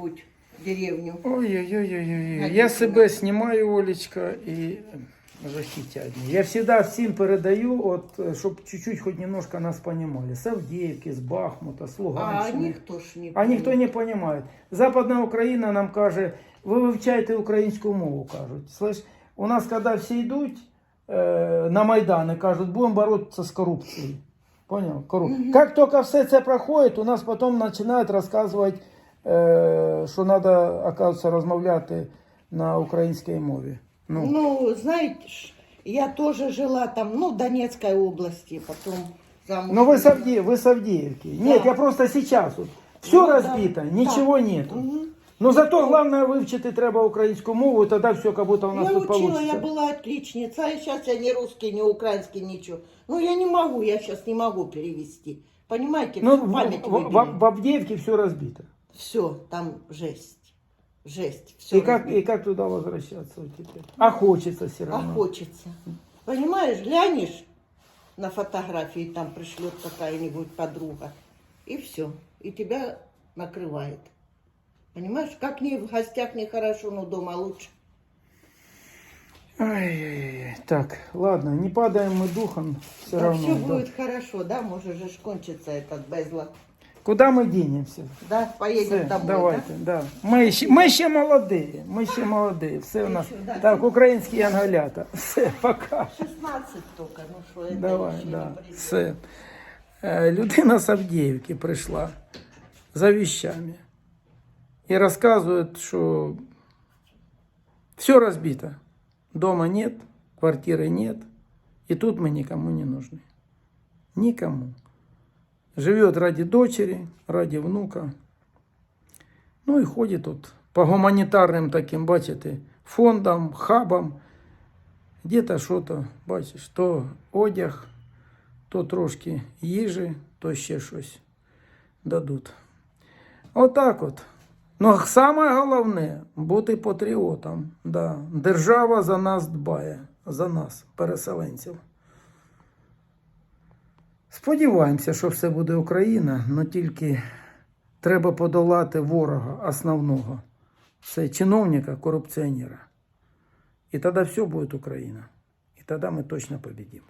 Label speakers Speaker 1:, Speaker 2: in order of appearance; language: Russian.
Speaker 1: какую-нибудь деревню.
Speaker 2: Ой-ой-ой-ой. Я себе знімаю, Олечка, і жахіття одні. Я всегда всім передаю, от, е, щоб чуть-чуть хоч немножко нас понимали. С Авдіївки, з Бахмута, з
Speaker 1: А
Speaker 2: Луганщини.
Speaker 1: никто ж не
Speaker 2: А ніхто не розуміє. Западна Україна нам каже, ви вивчайте українську мову, кажуть. Слышь, у нас, коли всі йдуть е, на Майдан і кажуть, будемо боротися з корупцією. Понял? Кору... Як тільки все це проходить, у нас потім починають розказувати, е, що треба, оказується, розмовляти на українській мові. Ну,
Speaker 1: Ну, знаете, ж, я тоже жила там, ну, в Донецкой области, потом замуж.
Speaker 2: ну вы с,
Speaker 1: вышла.
Speaker 2: Авди... вы с Авдеевки. Нет,
Speaker 1: Да.
Speaker 2: я просто сейчас. Вот. Все
Speaker 1: Ну, да.
Speaker 2: разбито, ничего нету.
Speaker 1: Мгм.
Speaker 2: Ну зато главное вивчити треба українську мову, і тоді все как будто у нас
Speaker 1: Я
Speaker 2: тут
Speaker 1: учила,
Speaker 2: получится.
Speaker 1: я была отличница, а сейчас я ни русский, ни украинский, ничего. Ну, я не могу, я сейчас не могу перевести. Понимаете,
Speaker 2: Ну,
Speaker 1: всю
Speaker 2: в,
Speaker 1: память
Speaker 2: в,
Speaker 1: выбили.
Speaker 2: в- в Авдеевке все разбито.
Speaker 1: Все, там жесть. Жесть. Все
Speaker 2: И как, и как туда возвращаться вот теперь? А хочется все
Speaker 1: А
Speaker 2: равно.
Speaker 1: хочется. Понимаешь, глянешь на фотографии, там пришлет какая-нибудь подруга, и все. И тебя накрывает. Понимаешь, как не в гостях нехорошо, но дома лучше.
Speaker 2: Ай-яй-яй. Так, ладно, не падаем мы духом все
Speaker 1: Да
Speaker 2: равно.
Speaker 1: все
Speaker 2: да.
Speaker 1: будет хорошо, да, может же кончится этот безлад.
Speaker 2: Куда мы денемся?
Speaker 1: Да, поедем
Speaker 2: Все,
Speaker 1: домой,
Speaker 2: давайте, да. Ми ще, ми ще молоді, ми ще молоді. Все у нас.
Speaker 1: Ще, да.
Speaker 2: Так, українські янголята. Все, пока.
Speaker 1: 16 только, ну что, это
Speaker 2: Давай,
Speaker 1: еще
Speaker 2: да.
Speaker 1: не предел.
Speaker 2: Все. Е, Людина з Авдіївки прийшла за вещами. І розказує, що все розбито. Дома нет, квартиры нет. И тут мы никому не нужны. Никому. Живет ради дочери, ради внука. Ну і ходить тут по гуманітарним таким, бачите, фондам, хабам. Где-то що-то, бачиш, то одяг, то трошки їжі, то ще щось дадуть. Отак от. Ну, саме головне бути патріотом. Да. Держава за нас дбає, за нас, переселенців. Сподіваємося, що все буде Україна, але тільки треба подолати ворога основного. Це чиновника, корупціонера. І тоді все буде Україна. І тоді ми точно победимо.